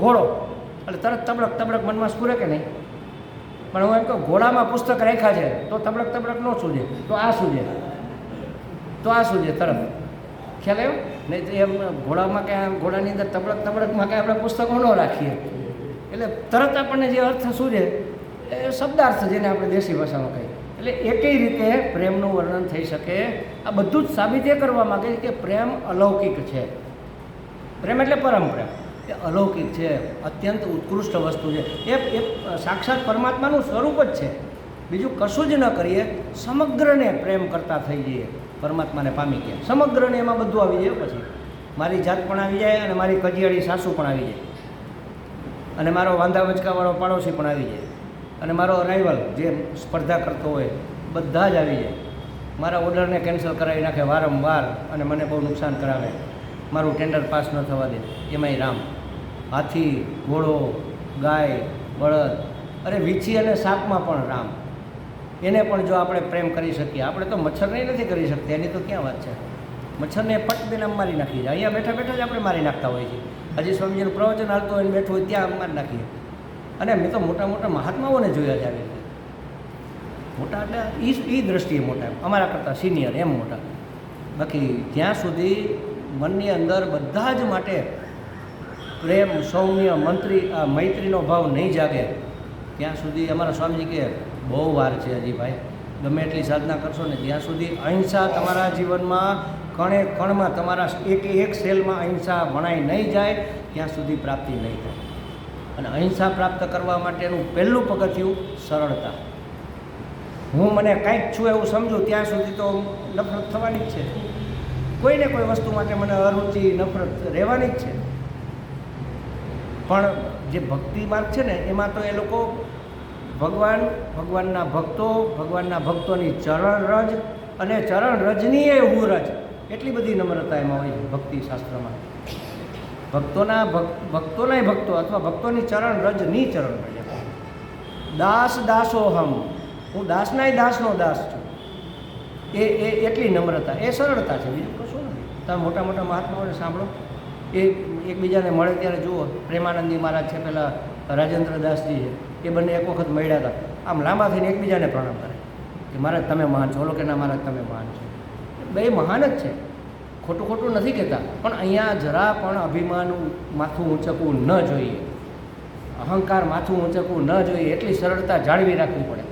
ઘોડો. એટલે તરત તબડક તબડક મનમાં સ્ફૂરે કે નહીં? પણ હું એમ કહું, ઘોડામાં પુસ્તક રાખ્યા છે, તો તબડક તબડક ન સૂજે, તો આ સૂજે. તો આ સૂજે તરત. ખ્યાલ આવ્યો? નહીં તો એમ ઘોડામાં કે ઘોડાની અંદર તબડક તબડકમાં કાંઈ આપણે પુસ્તકો ન રાખીએ. એટલે તરત આપણને જે અર્થ સૂજે, એ શબ્દાર્થ જેને આપણે દેશી ભાષામાં કહીએ. એટલે એકેય રીતે પ્રેમનું વર્ણન થઈ શકે. આ બધું જ સાબિત એ કરવા માગે કે પ્રેમ અલૌકિક છે. પ્રેમ એટલે પરમ પ્રેમ. એ અલૌકિક છે, અત્યંત ઉત્કૃષ્ટ વસ્તુ છે. એ એ સાક્ષાત પરમાત્માનું સ્વરૂપ જ છે. બીજું કશું જ ન કરીએ, સમગ્રને પ્રેમ કરતા થઈ જઈએ, પરમાત્માને પામી ગયા. સમગ્રને એમાં બધું આવી જાય પછી. મારી જાત પણ આવી જાય અને મારી કજિયાળી સાસુ પણ આવી જાય. અને મારો વાંધા વચકાવાળો પાડોશી પણ આવી જાય. અને મારો રાઇવલ જે સ્પર્ધા કરતો હોય, બધા જ આવી જાય. મારા ઓર્ડરને કેન્સલ કરાવી નાખે વારંવાર અને મને બહુ નુકસાન કરાવે. મારું ટેન્ડર પાસ ન થવા દે. એમાંય રામ. હાથી, ઘોડો, ગાય, બળદ, અરે વીછી અને સાપમાં પણ રામ. એને પણ જો આપણે પ્રેમ કરી શકીએ, આપણે તો મચ્છરને નથી કરી શકતા, એની તો ક્યાં વાત છે? મચ્છરને પટ બેન આમ મારી નાખીએ. અહીંયા બેઠા બેઠા જ આપણે મારી નાખતા હોઈએ છીએ. હજી સ્વામીજીનું પ્રવચન હાલતું હોય બેઠું હોય ત્યાં મારી નાખીએ. અને મેં તો મોટા મોટા મહાત્માઓને જોયા છે આવી મોટા એટલે એ એ દ્રષ્ટિએ મોટા અમારા કરતાં સિનિયર એમ મોટા. બાકી જ્યાં સુધી મનની અંદર બધા જ માટે પ્રેમ, સૌમ્ય, મંત્રી, આ મૈત્રીનો ભાવ નહીં જાગે. ત્યાં સુધી અમારા સ્વામીજી કે, બહુ વાર છે હજી ભાઈ. ગમે એટલી સાધના કરશો ને જ્યાં સુધી અહિંસા તમારા જીવનમાં કણે કણમાં તમારા એક એક સેલમાં અહિંસા વણાઈ નહીં જાય, ત્યાં સુધી પ્રાપ્તિ નહીં થાય. અને અહિંસા પ્રાપ્ત કરવા માટેનું પહેલું પગથિયું સરળતા. હું મને કાંઈક છું એવું સમજું, ત્યાં સુધી તો નફરત થવાની જ છે. કોઈને કોઈ વસ્તુ માટે મને અરુચિ, નફરત રહેવાની જ છે. પણ જે ભક્તિ માર્ગ છે ને, એમાં તો એ લોકો ભગવાન, ભગવાનના ભક્તો, ભગવાનના ભક્તોની ચરણ રજ અને ચરણ રજની એ હું રજ. એટલી બધી નમ્રતા એમાં હોય ભક્તિ શાસ્ત્રમાં. ભક્તોના ભક્તોના ભક્તો અથવા ભક્તોની ચરણ રજની ચરણ રજ. દાસ દાસો હમ. હું દાસનાય દાસનો દાસ છું. એ એ એટલી નમ્રતા, એ સરળતા છે. બીજું તમે મોટા મોટા મહાત્માઓને સાંભળો. એ એકબીજાને મળે ત્યારે જુઓ. પ્રેમાનંદજી મહારાજ છે, પેલા રાજેન્દ્ર દાસજી છે, એ બંને એક વખત મળ્યા હતા. આમ લાંબા થઈને એકબીજાને પ્રણામ કરે. કે મહારાજ, તમે મહાન છો. કે ના મહારાજ, તમે મહાન છો. બે મહાન જ છે. ખોટું ખોટું નથી કહેતા. પણ અહીંયા જરા પણ અભિમાન માથું ઊંચકવું ન જોઈએ. અહંકાર માથું ઊંચકવું ન જોઈએ. એટલી સરળતા જાળવી રાખવી પડે.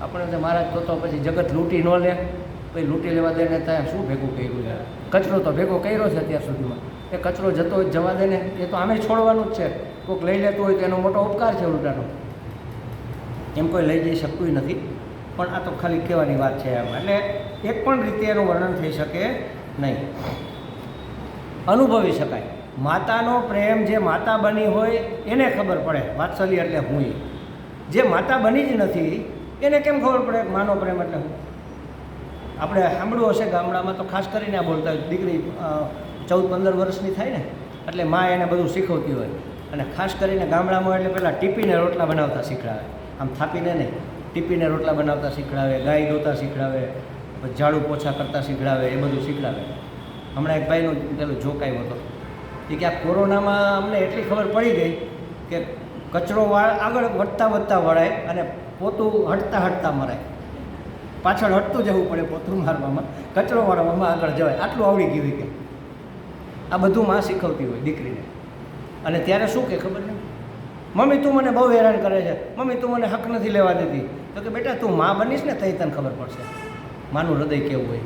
આપણે મહારાજ તો તો પછી જગત લૂંટી ન લે. પછી લૂંટી લેવા દે ને ત્યાં શું ભેગું કર્યું છે કચરો તો ભેગો કર્યો છે અત્યાર સુધીમાં. એ કચરો જતો જવા દે ને, એ તો આમે છોડવાનું જ છે. કોઈક લઈ લેતું હોય તો એનો મોટો ઉપકાર છે ઉલટાનો. એમ કોઈ લઈ જઈ શકતું નથી. પણ આ તો ખાલી કહેવાની વાત છે એમ. એટલે એક પણ રીતે એનું વર્ણન થઈ શકે નહીં. અનુભવી શકાય. માતાનો પ્રેમ જે માતા બની હોય, એને ખબર પડે. વાત્સલ્ય એટલે હું. જે માતા બની જ નથી, એને કેમ ખબર પડે? માનો પ્રેમ એટલે હું. આપણે સાંભળ્યું હશે ગામડામાં તો ખાસ કરીને આ બોલતા દીકરી ચૌદ, પંદર વર્ષની થાય ને, એટલે મા એને બધું શીખવતી હોય. અને ખાસ કરીને ગામડામાં એટલે પહેલાં ટીપીને રોટલા બનાવતા શીખડાવે. આમ થાપીને નહીં, ટીપીને રોટલા બનાવતા શીખડાવે, ગાય દોતા શીખડાવે ઝાડુ પોછા કરતા શીખડાવે, એ બધું શીખડાવે. હમણાં એક ભાઈનું પેલું જોકાયું હતો. એ કે આ કોરોનામાં અમને એટલી ખબર પડી ગઈ કે કચરો વાળ આગળ વધતા વધતા વળાય અને પોતું હટતા હટતા મરાય. પાછળ હટતું જવું પડે પોતું મારવામાં કચરો વાળવામાં આગળ જવાય. આટલું આવડી ગયું કે આ બધું માં શીખવતી હોય દીકરીને. અને ત્યારે શું કે ખબર છે મમ્મી, તું મને બહુ હેરાન કરે છે. મમ્મી, તું મને હક નથી લેવા દેતી. તો કે બેટા, તું માં બનીશ ને તઈ તને ખબર પડશે. માનું હૃદય કેવું હોય.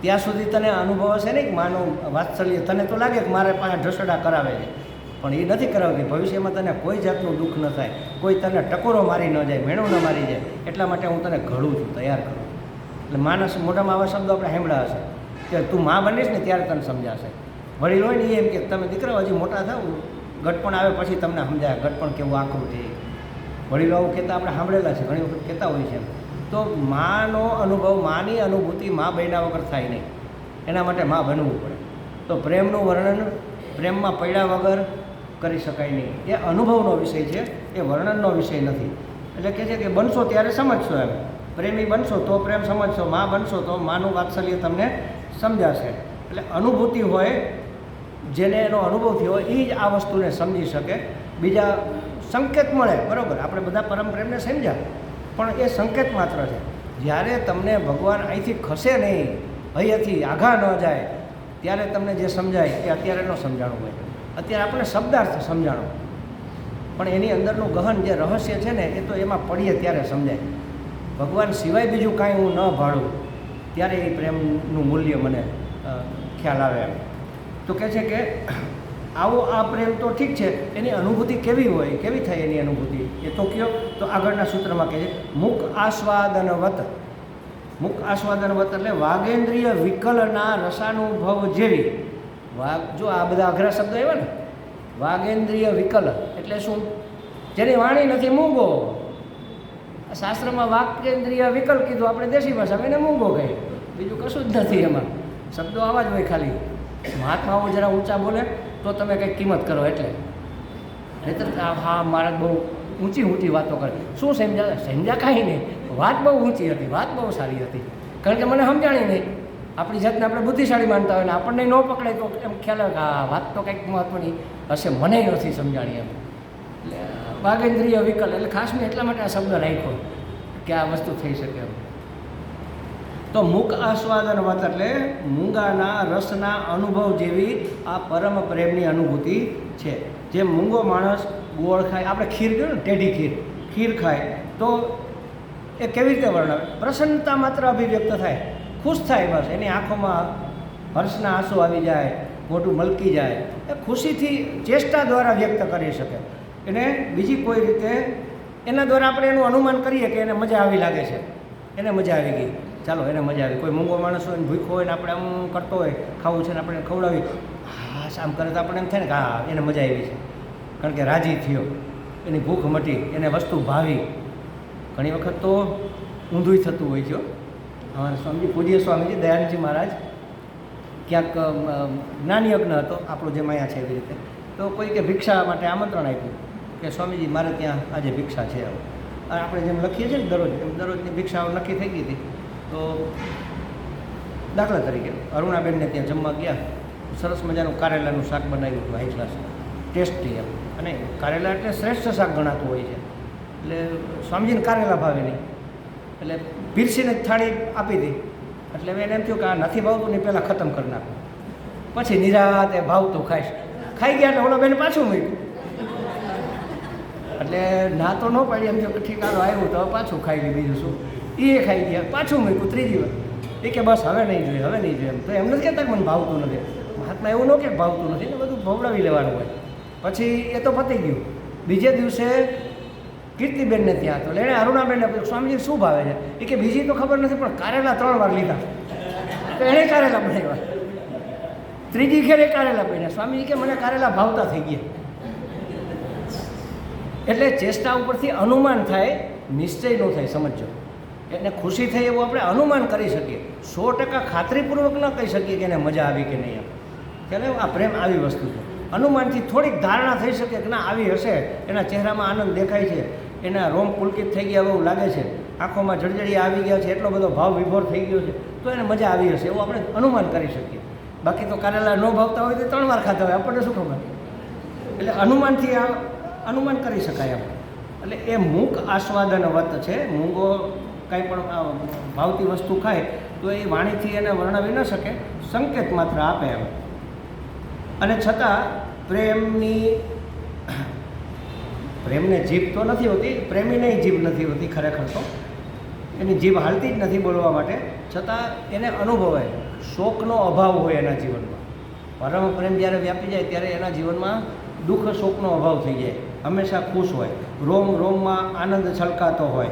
ત્યાં સુધી તને અનુભવ હશે ને કે માનું વાત્સલ્ય. તને તો લાગે કે મારે પાસે ઢસડા કરાવે છે. પણ એ નથી કરાવતી. ભવિષ્યમાં તને કોઈ જાતનું દુઃખ ન થાય. કોઈ તને ટકોરો મારી ન જાય, મેણું ન મારી જાય. એટલા માટે હું તને ઘડું છું, તૈયાર કરું એટલે માણસ મોઢામાં આવા શબ્દો આપણે સાંભળ્યા હશે. કે તું માં બનીશ ને ત્યારે તને સમજાશે. વડીલ હોય ને એમ કે, તમે દીકરા હજી મોટા થાવ ગટપણ આવે પછી તમને સમજાય. ગટપણ કેવું આકરું છે. વડીલો આવું કહેતા આપણે સાંભળેલા છે, ઘણી વખત કહેતા હોય છે તો માનો અનુભવ, માની અનુભૂતિ મા બન્યા વગર થાય નહીં. એના માટે મા બનવું પડે. તો પ્રેમનું વર્ણન પ્રેમમાં પડ્યા વગર કરી શકાય નહીં. એ અનુભવનો વિષય છે, એ વર્ણનનો વિષય નથી. એટલે કે છે કે બનશો ત્યારે સમજશો એમ. પ્રેમી બનશો તો પ્રેમ સમજશો, મા બનશો તો માનું વાત્સલ્ય તમને સમજાશે. એટલે અનુભૂતિ હોય, જેને એનો અનુભવ થયો હોય એ જ આ વસ્તુને સમજી શકે. બીજા સંકેત મળે, બરાબર? આપણે બધા પરમ પ્રેમને સમજ્યા. પણ એ સંકેત માત્ર છે. જ્યારે તમને ભગવાન અહીંથી ખસે નહીં, અહીંયાથી આઘા ન જાય, ત્યારે તમને જે સમજાય, એ અત્યારે ન સમજાણું હોય. અત્યારે આપણે શબ્દાર્થ સમજાણો. પણ એની અંદરનું ગહન જે રહસ્ય છે ને, એ તો એમાં પડીએ ત્યારે સમજાય. ભગવાન સિવાય બીજું કાંઈ હું ન ભાડું, ત્યારે એ પ્રેમનું મૂલ્ય મને ખ્યાલ આવે એમ. તો કહે છે કે, આવો આ પ્રેમ તો ઠીક છે, એની અનુભૂતિ કેવી હોય, કેવી થાય એની અનુભૂતિ? એ તો કયો, તો આગળના સૂત્રમાં કહે છે, મુખ આસ્વાદનવત. મુખ આસ્વાદનવત એટલે વાગેન્દ્રિય વિકલના રસાનુભવ જેવી. વાગ જો આ બધા અઘરા શબ્દો એવા ને વાગેન્દ્રિય વિકલ, એટલે શું? જેની વાણી નથી મૂંગો. શાસ્ત્રમાં વાક્યેન્દ્રિય વિકલ કીધું, આપણે દેશી ભાષામાં એને મૂંગો કહે. બીજું કશું જ નથી એમાં. શબ્દો આવા જ હોય ખાલી. મહાત્માઓ જરા ઊંચા બોલે, તો તમે કંઈક કિંમત કરો એટલે. નહીતર હા, મારા બહુ ઊંચી ઊંચી વાતો કરે. શું સમજા સમજા કાંઈ નહીં. વાત બહુ ઊંચી હતી, વાત બહુ સારી હતી. કારણ કે મને સમજાણી નહીં. આપણી જાતને આપણે બુદ્ધિશાળી માનતા હોય ને આપણને ન પકડે તો એમ ખ્યાલ આવે કે આ વાત તો કંઈક મહત્ત્વની હશે, મને નથી સમજાણી એમ. એટલે વાગેન્દ્રિય વિકલ, એટલે ખાસ મેં એટલા માટે આ શબ્દ રાખ્યો કે આ વસ્તુ થઈ શકે એમ. તો મુખ આસ્વાદન વાત એટલે મૂંગાના રસના અનુભવ જેવી આ પરમ પ્રેમની અનુભૂતિ છે. જે મૂંગો માણસ ગોળ ખાય, આપણે ખીર કહ્યું ને ટેઢી ખીર ખીર ખાય, તો એ કેવી રીતે વર્ણવે? પ્રસન્નતા માત્ર અભિવ્યક્ત થાય. ખુશ થાય બસ. એની આંખોમાં હર્ષના આંસુ આવી જાય, મોઢું મલકી જાય. એ ખુશીથી ચેષ્ટા દ્વારા વ્યક્ત કરી શકે. એને બીજી કોઈ રીતે, એના દ્વારા આપણે એનું અનુમાન કરીએ કે એને મજા આવી લાગે છે. એને મજા આવી ગઈ. ચાલો, એને મજા આવી. કોઈ મૂંગો માણસ હોય ને ભૂખો હોય ને આપણે આમ કરતો હોય, ખાવું છે ને આપણે ખવડાવી. હા આમ કરે તો આપણે એમ થાય ને કે હા, એને મજા આવી છે. કારણ કે રાજી થયો. એની ભૂખ મટી, એને વસ્તુ ભાવી. ઘણી વખત તો ઊંધું થતું હોય છે સ્વામીજી પૂજ્ય સ્વામીજી દયાનજી મહારાજ ક્યાંક અમ, અમ, યજ્ઞ હતો આપણો જેમ અહીંયા છે એવી રીતે. તો કોઈ કે ભિક્ષા માટે આમંત્રણ આપ્યું કે સ્વામીજી મારે ત્યાં આજે ભિક્ષા છે. આપણે જેમ લખીએ છીએ ને દરરોજ એમ દરરોજની ભિક્ષાઓ નક્કી થઈ ગઈ હતી. તો દાખલા તરીકે અરુણાબેનને ત્યાં જમવા ગયા. સરસ મજાનું કારેલાનું શાક બનાવ્યું હતું હાઈ ક્લાસ ટેસ્ટી એમ. અને કારેલા એટલે શ્રેષ્ઠ શાક ગણાતું હોય છે. એટલે સ્વામીજીને કારેલા ભાવે નહીં. એટલે પીરસીને થાળી આપી દી. એટલે એને એમ થયું કે આ નથી ભાવતું ને પહેલાં ખતમ કરી નાખું. પછી નિરાતે ભાવતું ખાઈશ. ખાઈ ગયા એટલે ઓલો બેન પાછું મૂક્યું. એટલે ના તો ન પાડી એમ થયું કે ઠીક આવ્યું તો પાછું ખાઈ ગયું બીજું શું. એ ખાઈ ગયા, પાછું મૂક્યું ત્રીજી વાર. એ કે બસ હવે નહીં જોઈએ, હવે નહીં જોઈએ એમ. તો એમ નથી કહેતા મને ભાવતું નથી. મહાત્મા એવું ન કે ભાવતું નથી ને બધું ભવડાવી લેવાનું હોય. પછી એ તો પતી ગયું. બીજે દિવસે કીર્તિબેનને ત્યાં તો. એટલે એણે અરુણાબેનને પૂછ્યું, સ્વામીજી, શું ભાવે છે? એ કે, બીજી તો ખબર નથી, પણ કારેલા ત્રણ વાર લીધા. તો એણે કારેલા બનાવ્યા. ત્રીજી ઘેરે કારેલા બન્યા. સ્વામીજી કે, મને કારેલા ભાવતા થઈ ગયા. એટલે ચેષ્ટા ઉપરથી અનુમાન થાય, નિશ્ચય ન થાય સમજો એને ખુશી થઈ એવું આપણે અનુમાન કરી શકીએ. સો ટકા ખાતરીપૂર્વક ન કહી શકીએ કે એને મજા આવી કે નહીં એમ કે આ પ્રેમ આવી વસ્તુ છે. અનુમાનથી થોડીક ધારણા થઈ શકે કે ના, આવી હશે. એના ચહેરામાં આનંદ દેખાય છે. એના રોમ પુલકિત થઈ ગયા એવું લાગે છે. આંખોમાં જળજળી આવી ગયા છે, એટલો બધો ભાવ વિભોર થઈ ગયો છે. તો એને મજા આવી હશે એવું આપણે અનુમાન કરી શકીએ. બાકી તો કારેલા ન ભાવતા હોય તો ત્રણ વાર ખાતા હોય, આપણને શું ખબર? એટલે અનુમાનથી આ અનુમાન કરી શકાય એમ એટલે એ મૂક આસ્વાદન વત છે, મૂંગો કાંઈ પણ ભાવતી વસ્તુ ખાય, તો એ વાણીથી એને વર્ણવી ન શકે, સંકેત માત્ર આપે એમ. અને છતાં પ્રેમની પ્રેમને જીભ તો નથી હોતી, પ્રેમીને જીભ નથી હોતી ખરેખર તો. એની જીભ હાલતી જ નથી બોલવા માટે. છતાં એને અનુભવાય, શોકનો અભાવ હોય એના જીવનમાં. પરમ પ્રેમ જ્યારે વ્યાપી જાય ત્યારે એના જીવનમાં દુઃખ, શોકનો અભાવ થઈ જાય. હંમેશા ખુશ હોય, રોમ, રોમમાં આનંદ છલકાતો હોય.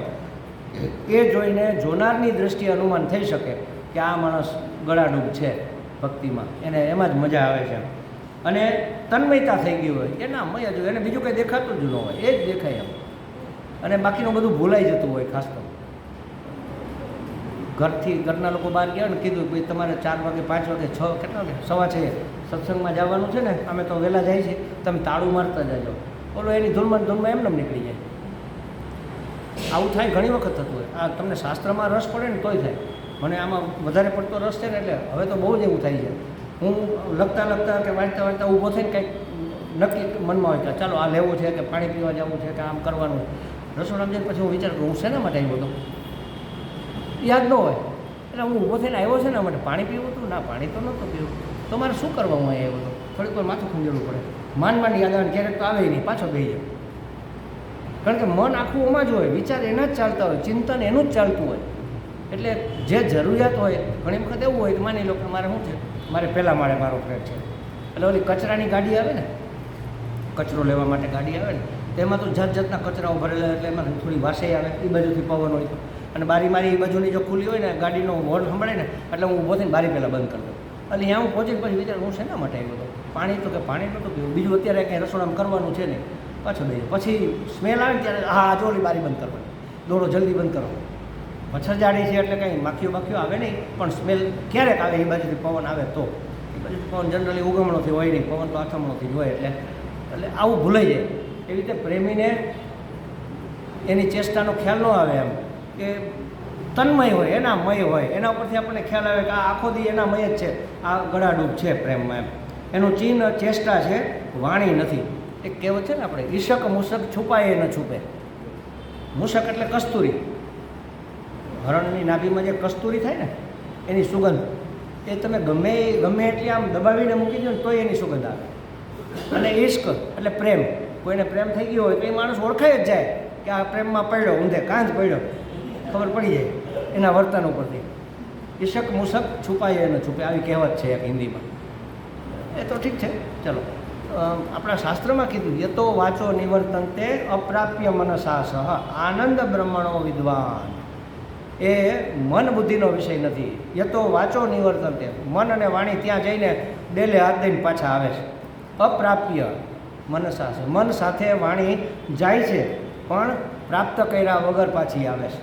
એ જોઈને જોનારની દ્રષ્ટિએ અનુમાન થઈ શકે કે આ માણસ ગળાડૂબ છે ભક્તિમાં. એને એમાં જ મજા આવે છે. અને તન્મયતા થઈ ગઈ હોય, એ ના મય જ એને બીજું કંઈ દેખાતું જ ન હોય, એ જ દેખાય એમ. અને બાકીનું બધું ભૂલાઈ જતું હોય ખાસ તો ઘરથી, ઘરના લોકો બહાર ગયા ને કીધું ભાઈ તમારે ચાર વાગે, પાંચ વાગે, છ કેટલા વાગે? સવા છે સત્સંગમાં જવાનું છે ને, અમે તો વહેલા જાય છે, તમે તાળું મારતા જાજો. બોલો, એની ધૂનમાં ધૂનમાં એમને નીકળી જાય. આવું થાય ઘણી વખત થતું હોય. આ તમને શાસ્ત્રમાં રસ પડે ને તોય થાય. મને આમાં વધારે પડતો રસ છે ને એટલે હવે તો બહુ જ એવું થાય છે. હું લખતા લખતા કે વાંચતા વાંચતા ઊભો થઈને કંઈક નક્કી મનમાં હોય કે ચાલો આ લેવું છે કે પાણી પીવા જવું છે કે આમ કરવાનું. રસોડામાં જઈને પછી હું વિચાર કરું હું શેના માટે આવ્યો હતો યાદ ન હોય. એટલે હું ઊભો થઈને આવ્યો છે ને માટે? પાણી પીવું હતું? ના, પાણી તો નહોતું પીવું. તો મારે શું કરવા હું આવ્યો હતો થોડીક વાર માથું ખંજેડવું પડે. માન માન યાદ આવે ક્યારેક તો આવે નહીં, પાછો ગઈ જાય કારણ કે મન આખું એમાં જ હોય, વિચાર એના જ ચાલતા હોય, ચિંતન એનું જ ચાલતું હોય. એટલે જે જરૂરિયાત હોય, ઘણી વખત એવું હોય કે માની લો કે મારે શું છે? મારે પહેલાં માળે મારો ફ્લેટ છે. એટલે ઓલી કચરાની ગાડી આવે ને, કચરો લેવા માટે ગાડી આવે ને, તેમાં તો જાત જાતના કચરાઓ ભરેલા એટલે એમાં થોડી વાસે આવે એ બાજુથી પવન હોય. અને બારી મારી એ બાજુની જો ખુલ્લી હોય ને, ગાડીનો હોર્ન સંભળે ને, એટલે હું ઊભો થઈને બારી પહેલાં બંધ કરી દઉં. એટલે અહીંયા હું પહોંચીને પછી વિચાર, હું શેના માટે આવ્યો હતો? પાણી તો કે પાણી નહોતું પીવું. બીજું અત્યારે કંઈ રસોડામાં કરવાનું છે નહીં. પાછો બે પછી સ્મેલ આવે ને ત્યારે હા જોલી બારી બંધ કરવાની. દોડો, જલ્દી બંધ કરો. મચ્છર જાડી છે એટલે કંઈ માખીઓ બાખીઓ આવે નહીં, પણ સ્મેલ ક્યારેક આવે, એ બાજુથી પવન આવે તો. એ બાજુથી પવન જનરલી ઉગમણોથી હોય નહીં, પવન તો આથમણોથી જ હોય એટલે એટલે આવું ભૂલાઈ જાય. એવી રીતે પ્રેમીને એની ચેષ્ટાનો ખ્યાલ ન આવે એમ, કે તન્મય હોય એના મય હોય. એના ઉપરથી આપણને ખ્યાલ આવે કે આ આખો દી એના મય જ છે, આ ગળાડૂબ છે પ્રેમમાં એમ. એનું ચિહ્ન, ચેષ્ટા છે, વાણી નથી. એક કહેવત છે ને આપણે, ઈશક મુશક છુપાય ન છુપે. મુશક એટલે કસ્તુરી. હરણની નાભીમાં જે કસ્તુરી થાય ને, એની સુગંધ, એ તમે ગમે ગમે એટલી આમ દબાવીને મૂકી દો ને તોય એની સુગંધ આવે. અને ઈશ્ક, એટલે પ્રેમ, કોઈને પ્રેમ થઈ ગયો હોય તો એ માણસ ઓળખાય જ જાય કે આ પ્રેમમાં પડ્યો, ઊંધે કાંજ પડ્યો, ખબર પડી જાય એના વર્તન ઉપરથી. ઈશક મુશક છુપાય ન છુપે આવી કહેવત છે એક હિન્દીમાં. એ તો ઠીક છે, ચલો. આપણા શાસ્ત્રમાં કીધું, યતો વાચો નિવર્તનતે અપ્રાપ્ય મનસા સહ આનંદ બ્રહ્મણો વિદ્વાન. એ મન બુદ્ધિનો વિષય નથી. એ તો વાચો નિવર્તનતે મન અને વાણી ત્યાં જઈને ડેલે હાથ દઈને પાછા આવે છે. અપ્રાપ્ય મનસા છે. મન સાથે વાણી જાય છે, પણ પ્રાપ્ત કર્યા વગર પાછી આવે છે.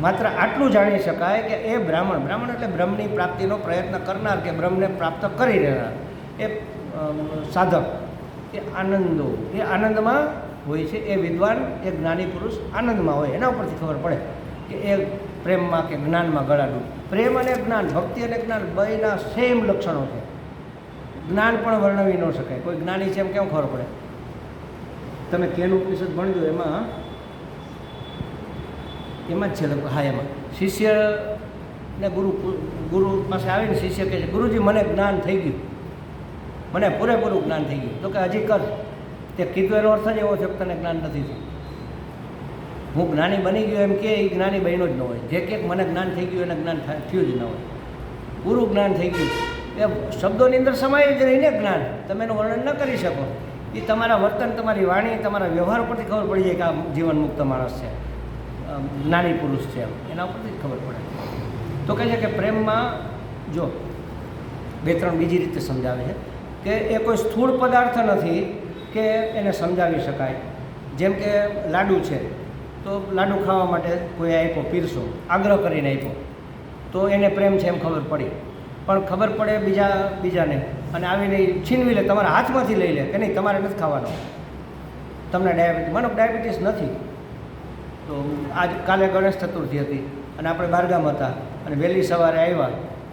માત્ર આટલું જાણી શકાય કે એ બ્રાહ્મણ બ્રાહ્મણ એટલે બ્રહ્મની પ્રાપ્તિનો પ્રયત્ન કરનાર કે બ્રહ્મને પ્રાપ્ત કરી રહેનાર. એ સાધક, એ આનંદો, એ આનંદમાં હોય છે, એ વિદ્વાન, એ જ્ઞાની પુરુષ આનંદમાં હોય, એના ઉપરથી ખબર પડે. કે એ પ્રેમમાં કે જ્ઞાનમાં ગળાડું. પ્રેમ અને જ્ઞાન, ભક્તિ અને જ્ઞાન બેયના સેમ લક્ષણો છે. જ્ઞાન પણ વર્ણવી ન શકાય. કોઈ જ્ઞાની છે એમ કેમ ખબર પડે? તમે કેનું ઉપનિષદ ભણજો, એમાં એમાં જ છે હા, એમાં. શિષ્ય ને ગુરુ ગુરુ પાસે આવીને શિષ્ય કહે છે, ગુરુજી, મને જ્ઞાન થઈ ગયું. મને પૂરેપૂરું જ્ઞાન થઈ ગયું. તો કે, હજી કર. તે કીધું એનો અર્થ જ એવો છે તને જ્ઞાન નથી થયું. હું જ્ઞાની બની ગયો એમ કે એ જ્ઞાની બન્યો જ ન હોય. જે કે મને જ્ઞાન થઈ ગયું એને જ્ઞાન થયું જ ન હોય. પૂરું જ્ઞાન થઈ ગયું. એ શબ્દોની અંદર સમાય જ રહીને જ્ઞાન. તમે એનું વર્ણન ન કરી શકો. એ તમારા વર્તન, તમારી વાણી, તમારા વ્યવહાર પરથી ખબર પડી જાય કે આ જીવન મુક્ત માણસ છે. જ્ઞાની પુરુષ છે એમ. એના ઉપરથી જ ખબર પડે. તો કહે છે કે પ્રેમમાં જો બે, ત્રણ બીજી રીતે સમજાવે છે કે એ કોઈ સ્થૂળ પદાર્થ નથી કે એને સમજાવી શકાય. જેમ કે લાડુ છે. તો લાડુ ખાવા માટે કોઈ આપ્યો પીરસો, આગ્રહ કરીને આપ્યો તો એને પ્રેમ છે એમ ખબર પડી. પણ ખબર પડે બીજા, બીજાને. અને આવીને છીનવી લે, તમારા હાથમાંથી લઈ લે કે નહીં, તમારે નથી ખાવાનો. તમને ડાયાબિટીસ મને ડાયાબિટીસ નથી. તો આજ કાલે ગણેશ ચતુર્થી હતી અને આપણે બારગામ હતા અને વહેલી સવારે આવ્યા.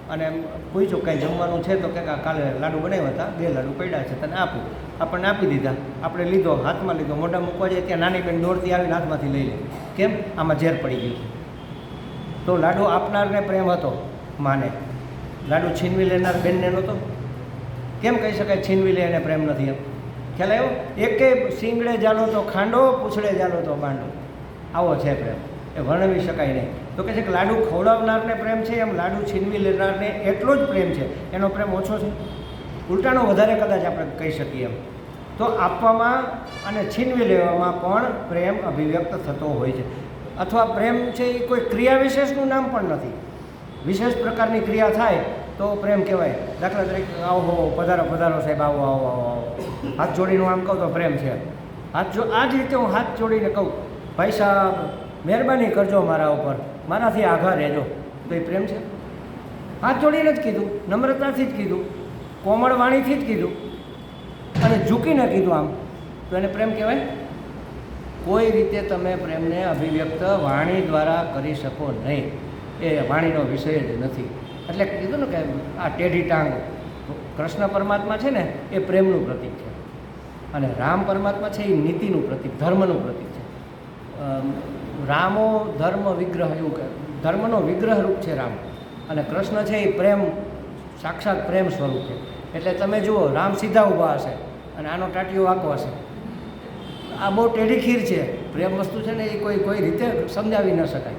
અને એમ પૂછ્યું કંઈ જમવાનું છે તો કે કાલે લાડુ બનાવ્યા હતા, બે લાડુ પડ્યા છે, તને આપું. આપણને આપી દીધા. આપણે લીધો, હાથમાં લીધો. મોઢા મૂકવા જાય ત્યાં નાની બેન દોડતી આવીને હાથમાંથી લઈ લે. કેમ? આમાં ઝેર પડી ગયું તો લાડુ આપનારને પ્રેમ હતો, માને. લાડુ છીનવી લેનાર બેનને નહોતો. કેમ કહી શકાય છીનવી લે એને પ્રેમ નથી એમ? ખ્યાલ આવ્યો? એકે સિંગડે જાલો તો ખાંડો, પૂછડે જાલો તો બાંડો આવો છે પ્રેમ. એ વર્ણવી શકાય નહીં. તો કહે છે કે લાડુ ખવડાવનારને પ્રેમ છે, એમ લાડુ છીનવી લેનારને એટલો જ પ્રેમ છે. એનો પ્રેમ ઓછો છે. ઉલટાનો વધારે કદાચ આપણે કહી શકીએ એમ. તો આપવામાં અને છીનવી લેવામાં પણ પ્રેમ અભિવ્યક્ત થતો હોય છે. અથવા પ્રેમ છે એ કોઈ ક્રિયા વિશેષનું નામ પણ નથી. વિશેષ પ્રકારની ક્રિયા થાય તો પ્રેમ કહેવાય. દાખલા તરીકે, આવો પધારો પધારો, સાહેબ, આવો આવો આવો હાથ જોડીને આમ કહું તો પ્રેમ છે. હાથ જો, આ જ રીતે હું હાથ જોડીને કહું. ભાઈ સાહેબ, મહેરબાની કરજો મારા ઉપર. મારાથી આઘા રહેજો. તો એ પ્રેમ છે? હાથ જોડીને જ કીધું, નમ્રતાથી જ કીધું કોમળ વાણીથી જ કીધું. અને ઝૂકીને કીધું આમ. તો એને પ્રેમ કહેવાય? કોઈ રીતે તમે પ્રેમને અભિવ્યક્ત વાણી દ્વારા કરી શકો નહીં. એ વાણીનો વિષય જ નથી. એટલે કીધું ને કે આ ટેઢી ટાંગ. કૃષ્ણ પરમાત્મા છે ને, એ પ્રેમનું પ્રતીક છે. અને રામ પરમાત્મા છે એ નીતિનું પ્રતીક, ધર્મનું પ્રતીક છે. રામો ધર્મ વિગ્રહ એવું કહે ધર્મનો વિગ્રહ રૂપ છે રામ. અને કૃષ્ણ છે એ પ્રેમ, સાક્ષાત પ્રેમ સ્વરૂપ. છે એટલે તમે જુઓ, રામ સીધા ઊભા હશે અને આનો ટાટિયો વાંકો હશે. આ બહુ ટેઢી ખીર છે. પ્રેમ વસ્તુ છે ને એ કોઈ કોઈ રીતે સમજાવી ન શકાય.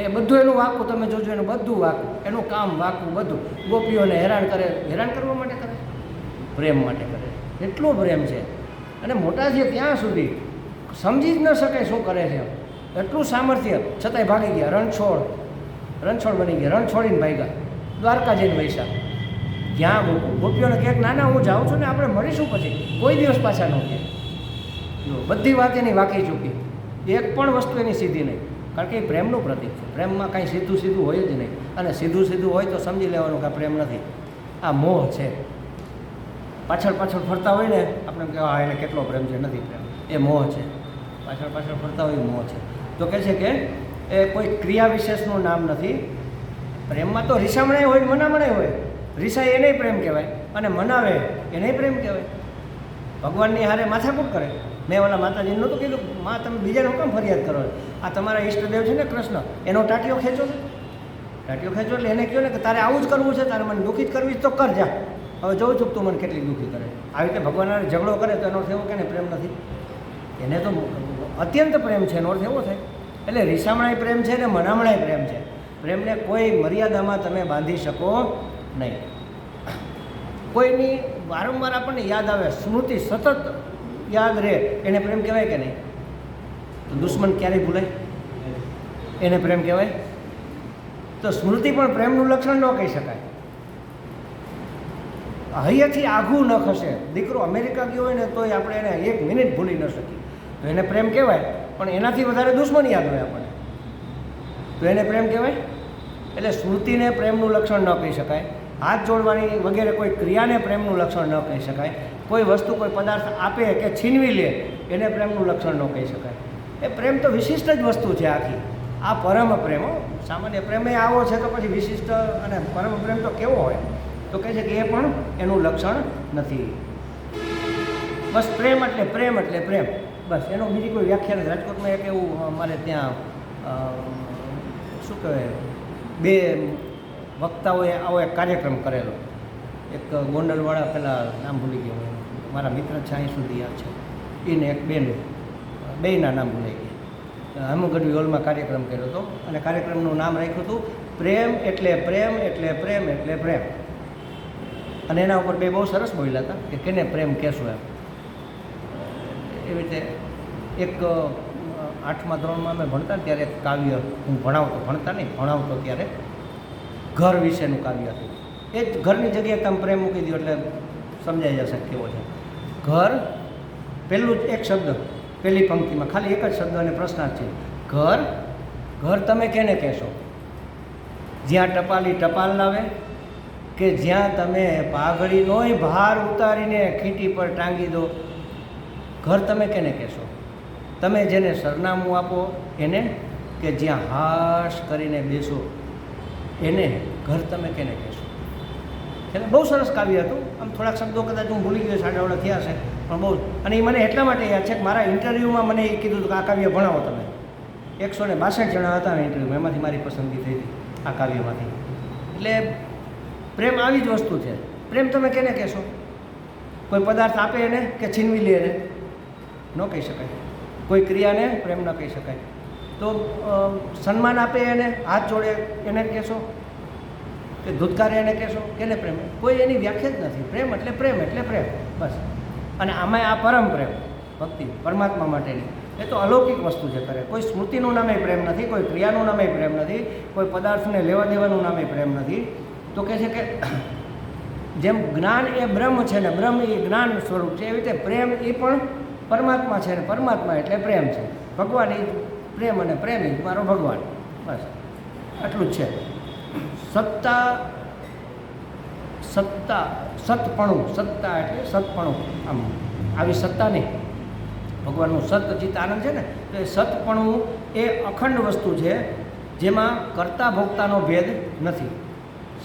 એ બધું એનું વાંકું તમે જોજો, એનું બધું વાંકું. એનું કામ વાંકું બધું. ગોપીઓને હેરાન કરે. હેરાન કરવા માટે કરે? પ્રેમ માટે કરે. એટલો પ્રેમ છે. અને મોટા છે ત્યાં સુધી સમજી જ ન શકાય શું કરે છે એટલું સામર્થ્ય. છતાંય ભાગી ગયા. રણછોડ. રણછોડ બની ગયા. રણછોડીને ભાગ્યા. દ્વારકા જઈને વૈસા જ્યાં ગોપીઓને કહે કે ના ના હું જાઉં છું ને આપણે મળીશું પછી. કોઈ દિવસ પાછા ન કહે બધી વાત એની વાકી ચૂકી. એક પણ વસ્તુ એની સીધી નહીં. કારણ કે એ પ્રેમનું પ્રતીક છે. પ્રેમમાં કાંઈ સીધું સીધું હોય જ નહીં. અને સીધું સીધું હોય તો સમજી લેવાનું કે પ્રેમ નથી. આ મોહ છે. પાછળ પાછળ ફરતા હોય ને, આપણે કહેવા એને કેટલો પ્રેમ છે? નથી પ્રેમ. એ મોહ છે. પાછળ પાછળ ફરતા હોય મોહ છે. તો કહે છે કે, એ કોઈ ક્રિયા વિશેષનું નામ નથી. પ્રેમમાં તો રીસામણાય હોય મનામણાય હોય. રીસાય એને પ્રેમ કહેવાય અને મનાવે એને પ્રેમ કહેવાય. ભગવાનની હારે માથાકૂટ કરે. મેં ઓલા માતાજીને નહોતું કીધું, માં, તમે બીજાને હું કેમ ફરિયાદ કરો? આ તમારા ઈષ્ટદેવ છે ને કૃષ્ણ, એનો ટાટિયો ખેંચો છે. ટાટિયો ખેંચો એટલે એને કહ્યું ને કે તારે આવું જ કરવું છે, તારે મને દુઃખી કરવી તો કર જા. હવે જોઉં છું તું મને કેટલી દુઃખી કરે. આવી રીતે ભગવાન ઝઘડો કરે તો એનો થયો કે ને પ્રેમ નથી. એને તો અત્યંત પ્રેમ છે, એનો અર્થ એવો થાય. એટલે રીસામણાય પ્રેમ છે ને મનામણાય પ્રેમ છે. પ્રેમને કોઈ મર્યાદામાં તમે બાંધી શકો નહીં. કોઈની વારંવાર આપણને યાદ આવે, સ્મૃતિ સતત યાદ રહે, એને પ્રેમ કહેવાય કે નહીં? તો દુશ્મન ક્યારેય ભૂલાય? એને પ્રેમ કહેવાય? તો સ્મૃતિ પણ પ્રેમનું લક્ષણ ન કહી શકાય. અહીંયાથી આઘું ન ખસે. દીકરો અમેરિકા ગયો હોય ને તોય આપણે એને એક મિનિટ ભૂલી ન શકીએ. તો એને પ્રેમ કહેવાય, પણ એનાથી વધારે દુશ્મની યાદ હોય આપણને. તો એને પ્રેમ કહેવાય? એટલે સ્મૃતિને પ્રેમનું લક્ષણ ન કહી શકાય, હાથ જોડવાની વગેરે કોઈ ક્રિયાને પ્રેમનું લક્ષણ ન કહી શકાય, કોઈ વસ્તુ, કોઈ પદાર્થ આપે કે છીનવી લે, એને પ્રેમનું લક્ષણ ન કહી શકાય. એ પ્રેમ તો વિશિષ્ટ જ વસ્તુ છે આખી. આ પરમ પ્રેમ. સામાન્ય પ્રેમે આવો છે તો પછી વિશિષ્ટ અને પરમ પ્રેમ તો કેવો હોય? તો કહે છે કે એ પણ એનું લક્ષણ નથી. બસ પ્રેમ એટલે પ્રેમ એટલે પ્રેમ. બસ, એનું બીજી કોઈ વ્યાખ્યા નથી રાજકોટમાં એક એવું અમારે ત્યાં શું કહેવાય, બે વક્તાઓએ આવો એક કાર્યક્રમ કરેલો. એક ગોંડલવાળા, પેલા નામ ભૂલી ગયો. મારા મિત્ર છે અહીં સુધી યાદ છે. એને એક બેન, બેયના નામ ભૂલાઈ ગયા. હમગઢવી હોલમાં કાર્યક્રમ કર્યો હતો અને કાર્યક્રમનું નામ રાખ્યું હતું, પ્રેમ એટલે પ્રેમ એટલે પ્રેમ એટલે પ્રેમ. અને એના ઉપર બે બહુ સરસ બોલ્યા હતા કે કેને પ્રેમ કહેશું એમ. એવી રીતે એક આઠમા ધોરણમાં અમે ભણતા ત્યારે એક કાવ્ય હું ભણાવતો, ભણતા નહીં, ભણાવતો ત્યારે ઘર વિશેનું કાવ્ય હતું. એ જ ઘરની જગ્યાએ તમે પ્રેમ મૂકી દો એટલે સમજાઈ જશે કેવો છે. ઘર, પહેલું જ એક શબ્દ, પહેલી પંક્તિમાં ખાલી એક જ શબ્દ અને પ્રશ્નાર્થ છે. ઘર ઘર તમે કેને કહેશો? જ્યાં ટપાલી ટપાલ લાવે કે જ્યાં તમે પાઘડીનોય ભાર ઉતારીને ખીટી પર ટાંગી દો? ઘર તમે કેને કહેશો? તમે જેને સરનામું આપો, એને કે જ્યાં હાશ કરીને બેસો, એને ઘર તમે કેને કહેશો? એટલે બહુ સરસ કાવ્ય હતું. આમ થોડાક શબ્દો કદાચ હું ભૂલી ગયો સાડા ઓળા થયા છે પણ બહુ અને એ મને એટલા માટે યાદ છે કે મારા ઇન્ટરવ્યૂમાં મને એ કીધું હતું કે આ કાવ્ય ભણાવો તમે. એકસો ને બાસઠ જણા હતા ઇન્ટરવ્યૂમાં. એમાંથી મારી પસંદગી થઈ હતી આ કાવ્યમાંથી. એટલે પ્રેમ આવી જ વસ્તુ છે. પ્રેમ તમે કેને કહેશો? કોઈ પદાર્થ આપે એને કે છીનવી લે એને? ન કહી શકાય. કોઈ ક્રિયાને પ્રેમ ન કહી શકાય. તો સન્માન આપે એને, હાથ જોડે એને કહેશો? કે ધૂતકારે એને કહેશો? કેને પ્રેમ? કોઈ એની વ્યાખ્યા જ નથી. પ્રેમ એટલે પ્રેમ એટલે પ્રેમ. બસ. અને આમાં આ પરમ પ્રેમ, ભક્તિ, પરમાત્મા માટેની. એ તો અલૌકિક વસ્તુ છે કરે. કોઈ સ્મૃતિનું નામે પ્રેમ નથી, કોઈ ક્રિયાનું નામે પ્રેમ નથી, કોઈ પદાર્થને લેવા દેવાનું નામે પ્રેમ નથી. તો કહે છે કે, જેમ જ્ઞાન એ બ્રહ્મ છે ને બ્રહ્મ એ જ્ઞાન સ્વરૂપ છે, એવી રીતે પ્રેમ એ પણ પરમાત્મા છે ને પરમાત્મા એટલે પ્રેમ છે. ભગવાન એ પ્રેમ અને પ્રેમ એ મારો ભગવાન. બસ. આટલું જ છે. સત્તા સત્તા, સતપણું. સત્તા એટલે સતપણું. આમ, આવી સત્તા નહીં. ભગવાનનું સત ચિત્ત આનંદ છે ને, તો એ સતપણું એ અખંડ વસ્તુ છે, જેમાં કરતા ભોગતાનો ભેદ નથી.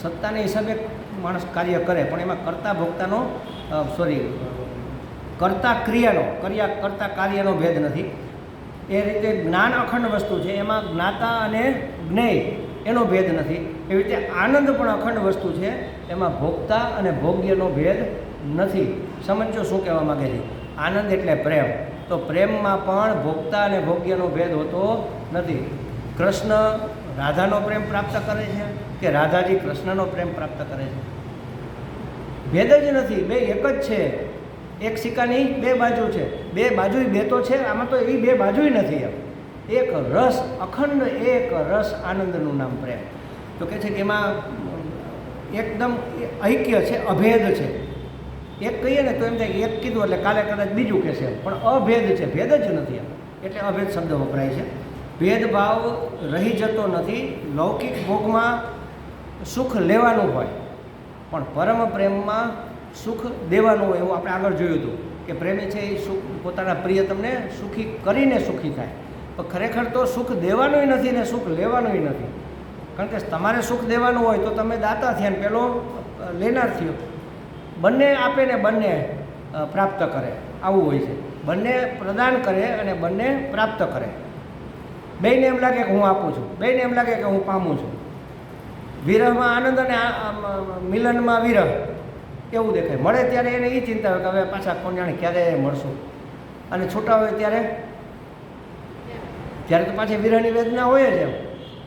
સત્તાને હિસાબે માણસ કાર્ય કરે, પણ એમાં કરતા ભોગતાનો સોરી કરતા ક્રિયાનો, કર્યા કરતા કાર્યનો ભેદ નથી. એ રીતે જ્ઞાન અખંડ વસ્તુ છે, એમાં જ્ઞાતા અને જ્ઞેય એનો ભેદ નથી. એવી રીતે આનંદ પણ અખંડ વસ્તુ છે, એમાં ભોગતા અને ભોગ્યનો ભેદ નથી. સમજો શું કહેવા માગે છે? આનંદ એટલે પ્રેમ. તો પ્રેમમાં પણ ભોગતા અને ભોગ્યનો ભેદ હોતો નથી. કૃષ્ણ રાધાનો પ્રેમ પ્રાપ્ત કરે છે કે રાધાજી કૃષ્ણનો પ્રેમ પ્રાપ્ત કરે છે? ભેદ જ નથી. બે એક જ છે. એક સિક્કાની બે બાજુ છે. બે બાજુ બે તો છે, આમાં તો એવી બે બાજુય નથી એમ. એક રસ અખંડ, એક રસ આનંદનું નામ પ્રેમ. તો કે છે કે એમાં એકદમ ઐક્ય છે, અભેદ છે. એક કહીએ ને તો એમ થાય એક કીધું એટલે કાલે કદાચ બીજું કહેશે પણ અભેદ છે, ભેદ જ નથી એમ. એટલે અભેદ શબ્દ વપરાય છે. ભેદભાવ રહી જતો નથી. લૌકિક ભોગમાં સુખ લેવાનું હોય. પણ પરમ પ્રેમમાં સુખ દેવાનું હોય એવું આપણે આગળ જોયું હતું કે પ્રેમી છે એ સુખ, પોતાના પ્રિય તમને સુખી કરીને સુખી થાય. પણ ખરેખર તો સુખ દેવાનુંય નથી ને સુખ લેવાનુંય નથી. કારણ કે તમારે સુખ દેવાનું હોય તો તમે દાતા થયા ને પેલો લેનાર થયો. બંને આપે ને બંને પ્રાપ્ત કરે. આવું હોય છે. બંને પ્રદાન કરે અને બંને પ્રાપ્ત કરે. બેયને એમ લાગે કે હું આપું છું. બેયને એમ લાગે કે હું પામું છું. વિરહમાં આનંદ અને મિલનમાં વિરહ. એવું દેખાય. મળે ત્યારે એને એ ચિંતા હોય કે હવે પાછા કોણ જાણે ક્યારે મળશું? અને છૂટા હોય ત્યારે? ત્યારે તો પાછી વિરહની વેદના હોય જ એમ.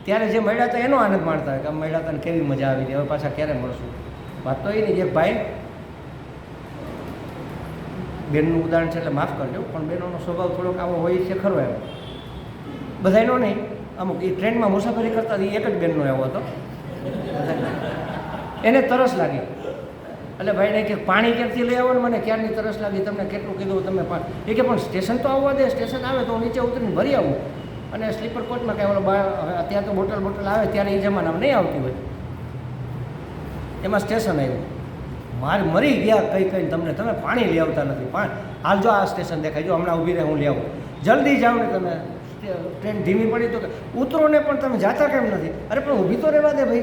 ત્યારે જે મળ્યા હતા એનો આનંદ માણતા કે મળ્યા હતા કેવી મજા આવી હતી, હવે પાછા ક્યારે મળશું? વાત તો એ નહીં જે ભાઈ, બેનનું ઉદાહરણ છે એટલે માફ કરજો, પણ બેનોનો સ્વભાવ થોડોક આવો હોય છે ખરો એમ. બધાયનો નહીં. અમુક એ ટ્રેનમાં મુસાફરી કરતા એક જ બેનનો એવો હતો. એને તરસ લાગી. એટલે ભાઈને કે પાણી ક્યાંથી લઈ આવો ને મને ક્યારની તરસ લાગી? તમને કેટલું કીધું તમે પણ? એ કે પણ સ્ટેશન તો આવવા દે, સ્ટેશન આવે તો નીચે ઉતરીને ભરી આવું. અને સ્લીપર કોચમાં કે ઓલો અત્યારે તો બોટલ બોટલ આવે, ત્યારે એ જમાનામાં નહીં આવતી હોય. એમાં સ્ટેશન આવ્યું. માર મરી ગયા કઈ કઈ તમને, તમે પાણી લઈ આવતા નથી. પાણી હાલ જો આ સ્ટેશન દેખાય. જો હમણાં ઊભી રહે, હું લઈ આવું. જલ્દી જાઓ ને તમે. ટ્રેન ધીમી પડી તો ઉતરો ને પણ તમે જાતા કેમ નથી? અરે પણ ઊભી તો રહેવા દે ભાઈ.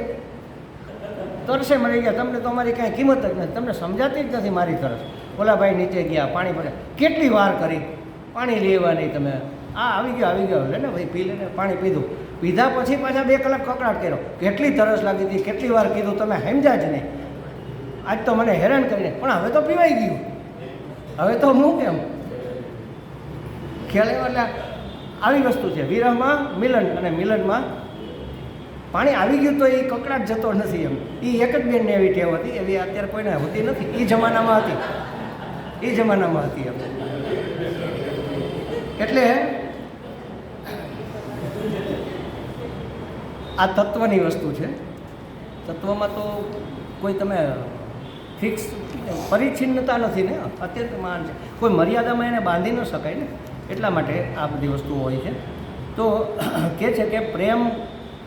તરસે મળી ગયા. તમને તો અમારી કાંઈ કિંમત જ નથી. તમને સમજાતી જ નથી મારી તરસ. ઓલા ભાઈ નીચે ગયા, પાણી પડે કેટલી વાર કરી? પાણી લેવા નહીં તમે. આ આવી ગયો આવી ગયો. લે ને ભાઈ, પી લે પાણી પીધું. પીધા પછી પાછા બે કલાક કકડાટ કર્યો. કેટલી તરસ લાગી હતી, કેટલી વાર કીધું તમે સમજ્યા જ નહીં. આજ તો મને હેરાન કરીને. પણ હવે તો પીવાઈ ગયું. હવે તો હું કેમ? ખ્યાલ એટલે આવી વસ્તુ છે. વિરહમાં મિલન અને મિલનમાં પાણી આવી ગયું તો એ કકડાટ જતો નથી એમ. એ એક જ બેનને એવી ટેવ હતી, એવી અત્યારે કોઈને હોતી નથી. એ જમાનામાં હતી. એ જમાનામાં હતી એમ. એટલે આ તત્વની વસ્તુ છે. તત્વમાં તો કોઈ તમે ફિક્સ પરિચ્છિન્નતા નથી ને? અત્યંત માન છે. કોઈ મર્યાદામાં એને બાંધી ન શકાય ને? એટલા માટે આ બધી વસ્તુઓ હોય છે. તો કહે છે કે પ્રેમ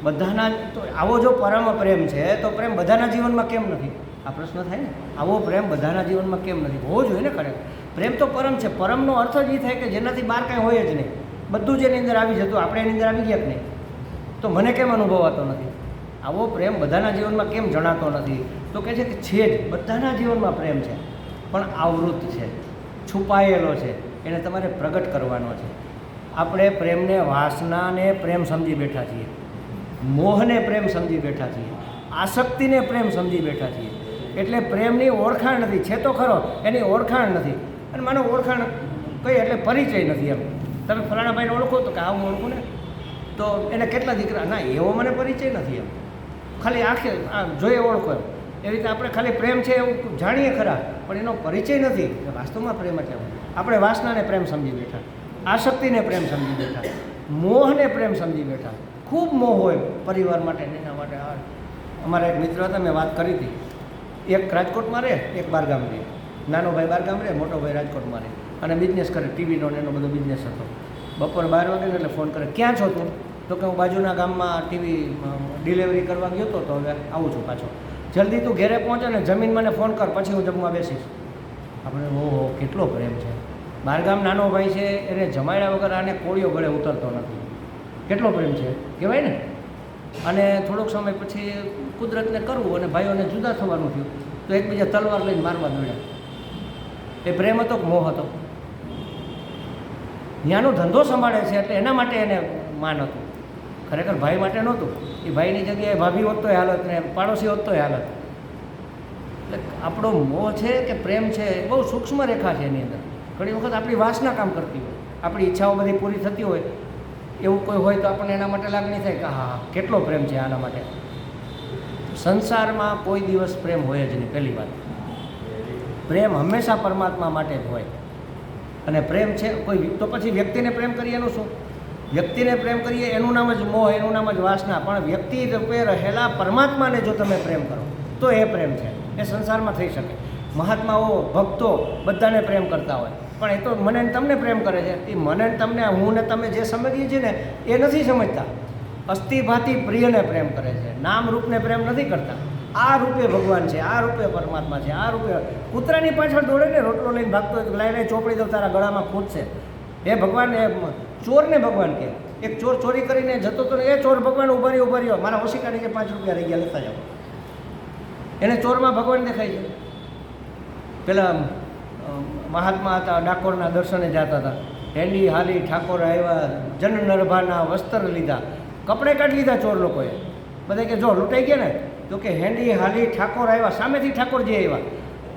બધાના તો આવો જો પરમ પ્રેમ છે, તો પ્રેમ બધાના જીવનમાં કેમ નથી? આ પ્રશ્ન થાય ને. આવો પ્રેમ બધાના જીવનમાં કેમ નથી? હોવો જોઈએ ને ખરેખર. પ્રેમ તો પરમ છે. પરમનો અર્થ જ એ થાય કે જેનાથી બહાર કાંઈ હોય જ નહીં. બધું જ એની અંદર આવી જતું, આપણે એની અંદર આવી ગયા કે નહીં? તો મને કેમ અનુભવાતો નથી? આવો પ્રેમ બધાના જીવનમાં કેમ જણાતો નથી? તો કહે છે કે છે જ બધાના જીવનમાં પ્રેમ છે. પણ આવૃત છે. છુપાયેલો છે. એને તમારે પ્રગટ કરવાનો છે. આપણે પ્રેમને વાસનાને પ્રેમ સમજી બેઠા છીએ. મોહને પ્રેમ સમજી બેઠા છીએ, આસક્તિને પ્રેમ સમજી બેઠા છીએ. એટલે પ્રેમની ઓળખાણ નથી, છે તો ખરો, એની ઓળખાણ નથી. અને માનો ઓળખાણ કઈ એટલે પરિચય નથી એમ. તમે ફલાણા ભાઈને ઓળખો તો કે હા હું ઓળખું ને? તો એને કેટલા દીકરા? ના, એવો મને પરિચય નથી એમ. ખાલી આંખે જોઈએ ઓળખો એમ. એવી રીતે આપણે ખાલી પ્રેમ છે એવું જાણીએ ખરા, પણ એનો પરિચય નથી. વાસ્તવમાં પ્રેમ એટલે? આપણે વાસનાને પ્રેમ સમજી બેઠા, આસક્તિને પ્રેમ સમજી બેઠા, મોહને પ્રેમ સમજી બેઠા. ખૂબ મોહ હોય પરિવાર માટે એના માટે. અમારા એક મિત્ર હતા, મેં વાત કરી હતી. એક રાજકોટમાં રહે, એક બારગામ રહે. નાનો ભાઈ બારગામ રહે, મોટો ભાઈ રાજકોટમાં રહે. અને બિઝનેસ કરે, ટીવીનો ને એનો બધો બિઝનેસ હતો. બપોર બાર વાગે એટલે ફોન કરે, ક્યાં છો તું? તો કે હું બાજુના ગામમાં ટીવી ડિલિવરી કરવા ગયો હતો તો હવે આવું છું પાછો. જલ્દી તું ઘેરે પહોંચે ને જમીન મને ફોન કર, પછી હું જમવા બેસીશ. આપણે, ઓહો, કેટલો પ્રેમ છે. બારગામ નાનો ભાઈ છે, એને જમાડ્યા વગર આને કોળીઓ ગળે ઉતરતો નથી. કેટલો પ્રેમ છે? કહેવાય ને? અને થોડોક સમય પછી કુદરતને કરવું અને ભાઈઓને જુદા થવાનું થયું, તો એકબીજા તલવાર લઈને મારવા દોડ્યા. એ પ્રેમ હતો કે મોહ હતો? ત્યાંનો ધંધો સંભાળે છે એટલે એના માટે એને માન હતું. ખરેખર ભાઈ માટે નહોતું. એ ભાઈની જગ્યાએ ભાભી હોત તોય હાલત ને પાડોશી હોત તોય હાલત. એટલે આપણો મોહ છે કે પ્રેમ છે, એ બહુ સૂક્ષ્મ રેખા છે એની અંદર. ઘણી વખત આપણી વાસના કામ કરતી હોય. આપણી ઈચ્છાઓ બધી પૂરી થતી હોય એવું કોઈ હોય તો આપણને એના માટે લાગણી થાય કે હા, કેટલો પ્રેમ છે આના માટે. સંસારમાં કોઈ દિવસ પ્રેમ હોય જ નહીં, પહેલી વાત. પ્રેમ હંમેશા પરમાત્મા માટે જ હોય. અને પ્રેમ છે, કોઈ તો પછી વ્યક્તિને પ્રેમ કરીએ એનું શું? વ્યક્તિને પ્રેમ કરીએ એનું નામ જ મોહ, એનું નામ જ વાસના. પણ વ્યક્તિ રૂપે રહેલા પરમાત્માને જો તમે પ્રેમ કરો, તો એ પ્રેમ છે. એ સંસારમાં થઈ શકે. મહાત્માઓ, ભક્તો બધાને પ્રેમ કરતા હોય. પણ એ તો મને તમને પ્રેમ કરે છે. એ મને તમને, હું ને તમે જે સમજીએ છીએ ને, એ નથી સમજતા. અસ્થિભાતી પ્રિયને પ્રેમ કરે છે. નામ રૂપને પ્રેમ નથી કરતા. આ રૂપે ભગવાન છે, આ રૂપે પરમાત્મા છે, આ રૂપે કૂતરાની પાછળ દોડે ને, રોટલો લઈને ભાગતો લઈને ચોપડી દઉં તારા ગળામાં ખૂટશે. એ ભગવાન, એ ચોરને ભગવાન કે. એક ચોર ચોરી કરીને જતો તો એ ચોર ભગવાન ઊભા રહ્યો ઊભા રહ્યો. મારા ઓશિકાની કે પાંચ રૂપિયા રહી ગયા, લેતા જાઓ. એને ચોરમાં ભગવાન દેખાય છે. પેલા મહાત્મા હતા, ડાકોરના દર્શને જતા હતા. હેલી હાલી, ઠાકોર આવ્યા જન નરભાના વસ્ત્ર લીધા. કપડે કાઢી લીધા ચોર લોકોએ. બધા કે જો લૂંટાઈ ગયા ને, તો કે હેન્ડી હાલી, ઠાકોર આવ્યા, સામેથી ઠાકોરજી આવ્યા.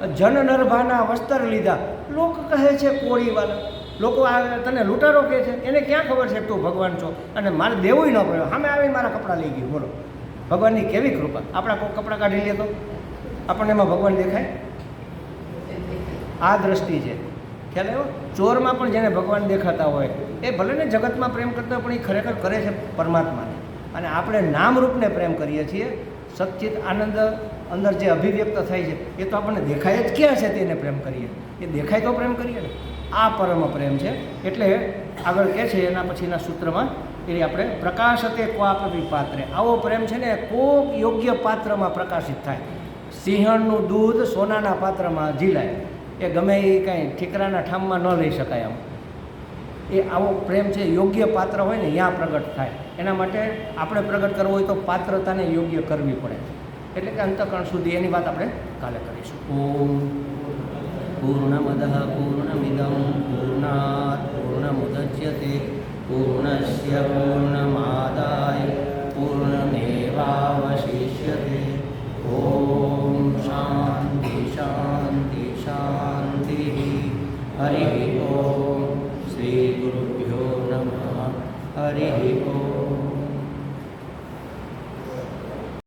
જન નરભાના વસ્ત્ર લીધા. લોક કહે છે કોળીવાલા. લોકો આ તને લૂંટારો કહે છે. એને ક્યાં ખબર છે તું ભગવાન છો? અને મારે દેવું ન પડ્યો સામે આવીને મારા કપડાં લઈ ગયું. બોલો. ભગવાનની કેવી કૃપા. આપણા કોઈ કપડાં કાઢી લે તો? આપણને એમાં ભગવાન દેખાય? આ દ્રષ્ટિ છે. ખ્યાલ આવ્યો? ચોરમાં પણ જેને ભગવાન દેખાતા હોય, એ ભલે ને જગતમાં પ્રેમ કરતા પણ એ ખરેખર કરે છે પરમાત્માને. અને આપણે નામરૂપને પ્રેમ કરીએ છીએ, સચ્ચિત આનંદ અંદર જે અભિવ્યક્ત થાય છે, એ તો આપણને દેખાય જ ક્યાં છે તેને પ્રેમ કરીએ? એ દેખાય તો પ્રેમ કરીએ ને. આ પરમ પ્રેમ છે. એટલે આગળ કહે છે એના પછીના સૂત્રમાં એ આપણે પ્રકાશતે ક્વાપી પાત્રે આવો પ્રેમ છે ને કોક યોગ્ય પાત્રમાં પ્રકાશિત થાય. સિંહણનું દૂધ સોનાના પાત્રમાં ઝીલાય. એ ગમે એ કાંઈ ઠીકરાના ઠામમાં ન લઈ શકાય આમ. એ આવો પ્રેમ છે, યોગ્ય પાત્ર હોય ને ત્યાં પ્રગટ થાય. એના માટે આપણે પ્રગટ કરવો હોય તો પાત્રતાને યોગ્ય કરવી પડે. એટલે કે અંતકરણ સુધી એની વાત આપણે કાલે કરીશું. ઓમ પૂર્ણમદ પૂર્ણમિદમ પૂર્ણાત પૂર્ણમુદચ્યતે, પૂર્ણસ્ય પૂર્ણમાદાય, પૂર્ણમેવાવશિષ્યતે. ઓમ શાંતિ શાંતિ. હરિ ઓમ શ્રી ગુરુભ્યો નમઃ હરિ